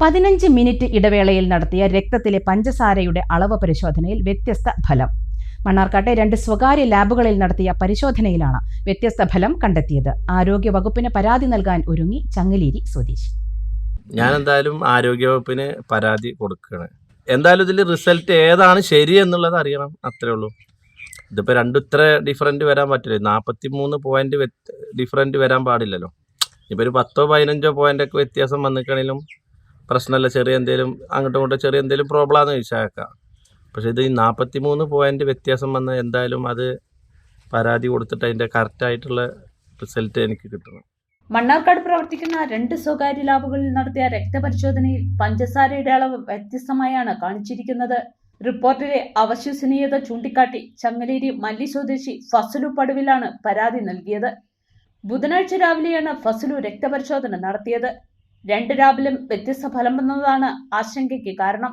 പതിനഞ്ച് മിനിറ്റ് ഇടവേളയിൽ നടത്തിയ രക്തത്തിലെ പഞ്ചസാരയുടെ അളവ് പരിശോധനയിൽ വ്യത്യസ്ത ഫലം. മണ്ണാർക്കാട്ടെ രണ്ട് സ്വകാര്യ ലാബുകളിൽ നടത്തിയ പരിശോധനയിലാണ് വ്യത്യസ്ത ഫലം കണ്ടെത്തിയത്. ആരോഗ്യ വകുപ്പിന് പരാതി നൽകാൻ ഒരുങ്ങി ചങ്ങലേരി സ്വദേശി. ഞാൻ എന്തായാലും ആരോഗ്യവകുപ്പിന് പരാതി കൊടുക്കുകയാണ്. എന്തായാലും ഇതിൽ റിസൾട്ട് ഏതാണ് ശരി എന്നുള്ളത് അറിയണം അത്രേ ഉള്ളൂ. ഇതിപ്പോൾ രണ്ട് ഇത്ര ഡിഫറന്റ് വരാൻ പറ്റില്ല? നാൽപ്പത്തി മൂന്ന് പോയിന്റ് ഡിഫറന്റ് വരാൻ പാടില്ലല്ലോ. ഇപ്പോൾ ഒരു പത്തോ പതിനഞ്ചോ പോയിന്റ് ഒക്കെ വ്യത്യാസം വന്നിക്കണെങ്കിലും പ്രശ്നമല്ല ചെറിയ എന്തെങ്കിലും അങ്ങോട്ടും ഇങ്ങോട്ടും ചെറിയ എന്തെങ്കിലും പ്രോബ്ലം ആണെന്ന് ചോദിച്ചേക്കാം പക്ഷെ ഇത് ഈ നാൽപ്പത്തി മൂന്ന് പോയിന്റ് വ്യത്യാസം വന്ന എന്തായാലും അത് പരാതി കൊടുത്തിട്ട് അതിന്റെ കറക്റ്റായിട്ടുള്ള റിസൾട്ട് എനിക്ക് കിട്ടണം. മണ്ണാർക്കാട് പ്രവർത്തിക്കുന്ന രണ്ട് സ്വകാര്യ ലാബുകളിൽ നടത്തിയ രക്തപരിശോധനയിൽ പഞ്ചസാരയുടെ അളവ് വ്യത്യസ്തമായാണ് കാണിച്ചിരിക്കുന്നത്. റിപ്പോർട്ടിലെ അവശ്വസനീയത ചൂണ്ടിക്കാട്ടി ചങ്ങലേരി മല്ലി സ്വദേശി ഫസലു പടുവിലാണ് പരാതി നൽകിയത്. ബുധനാഴ്ച രാവിലെയാണ് ഫസലു രക്തപരിശോധന നടത്തിയത്. രണ്ട് രാവിലും വ്യത്യസ്ത ഫലം വന്നതാണ് ആശങ്കയ്ക്ക് കാരണം.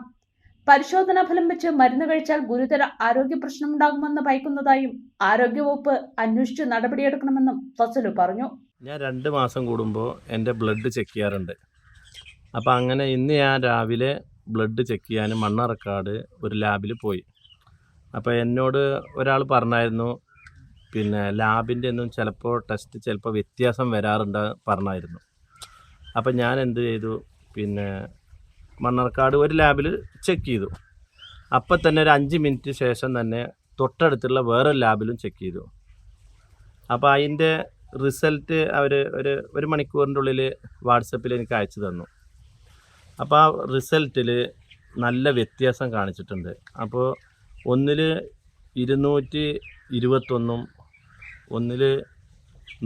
പരിശോധനാ ഫലം വെച്ച് മരുന്ന് കഴിച്ചാൽ ഗുരുതര ആരോഗ്യ പ്രശ്നമുണ്ടാകുമെന്ന് ഭയക്കുന്നതായും ആരോഗ്യവകുപ്പ് അന്വേഷിച്ച് നടപടിയെടുക്കണമെന്നും ഫസലു പറഞ്ഞു. ഞാൻ രണ്ട് മാസം കൂടുമ്പോൾ എന്റെ ബ്ലഡ് ചെക്ക് ചെയ്യാറുണ്ട്. അപ്പോൾ അങ്ങനെ ഇന്ന് ഞാൻ രാവിലെ ബ്ലഡ് ചെക്ക് ചെയ്യാൻ മണ്ണറക്കാട് ഒരു ലാബിൽ പോയി. അപ്പോൾ എന്നോട് ഒരാൾ പറഞ്ഞായിരുന്നു പിന്നെ ലാബിന്റെ ഒന്നും ചിലപ്പോൾ ടെസ്റ്റ് ചിലപ്പോൾ വ്യത്യാസം വരാറുണ്ട് പറഞ്ഞായിരുന്നു. അപ്പോൾ ഞാൻ എന്ത് ചെയ്തു? പിന്നെ മണ്ണാർക്കാട് ഒരു ലാബിൽ ചെക്ക് ചെയ്തു. അപ്പം തന്നെ ഒരു അഞ്ച് മിനിറ്റ് ശേഷം തന്നെ തൊട്ടടുത്തുള്ള വേറൊരു ലാബിലും ചെക്ക് ചെയ്തു. അപ്പോൾ അതിന്റെ റിസൾട്ട് അവർ ഒരു ഒരു മണിക്കൂറിന്റെ ഉള്ളിൽ വാട്സപ്പിൽ എനിക്ക് അയച്ചു തന്നു. അപ്പോൾ ആ റിസൾട്ടിൽ നല്ല വ്യത്യാസം കാണിച്ചിട്ടുണ്ട്. അപ്പോൾ ഒന്നിൽ ഇരുന്നൂറ്റി ഇരുപത്തൊന്നും ഒന്നിൽ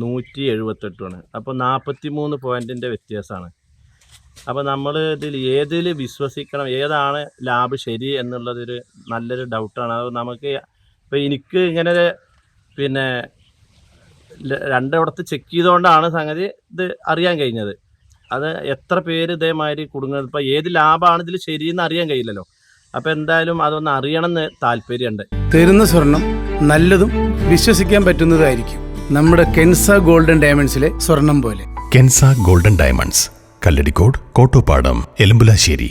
നൂറ്റി എഴുപത്തെട്ടുമാണ് അപ്പോൾ നാൽപ്പത്തി മൂന്ന് പോയിന്റിന്റെ വ്യത്യാസമാണ്. അപ്പോൾ നമ്മൾ ഇതിൽ ഏതിൽ വിശ്വസിക്കണം ഏതാണ് ലാബ് ശരി എന്നുള്ളതൊരു നല്ലൊരു ഡൗട്ടാണ്. അത് നമുക്ക് ഇപ്പോൾ എനിക്ക് ഇങ്ങനെ പിന്നെ രണ്ടവിടത്ത് ചെക്ക് ചെയ്തുകൊണ്ടാണ് സംഗതി ഇത് അറിയാൻ കഴിഞ്ഞത്. അത് എത്ര പേര് ഇതേമാതിരി കുടുങ്ങുന്നത് ഇപ്പോൾ ഏത് ലാഭാണ് ഇതിൽ ശരിയെന്ന് അറിയാൻ കഴിയില്ലല്ലോ. അപ്പോൾ എന്തായാലും അതൊന്ന് അറിയണമെന്ന് താല്പര്യമുണ്ട് തരുന്ന സ്വർണം നല്ലതും വിശ്വസിക്കാൻ പറ്റുന്നതായിരിക്കും. നമ്മുടെ കെൻസ ഗോൾഡൻ ഡയമണ്ട്സിലെ സ്വർണം പോലെ. കെൻസ ഗോൾഡൻ ഡയമണ്ട്സ്. കല്ലടിക്കോട് കോട്ടോപ്പാടം എലമ്പുലാശ്ശേരി.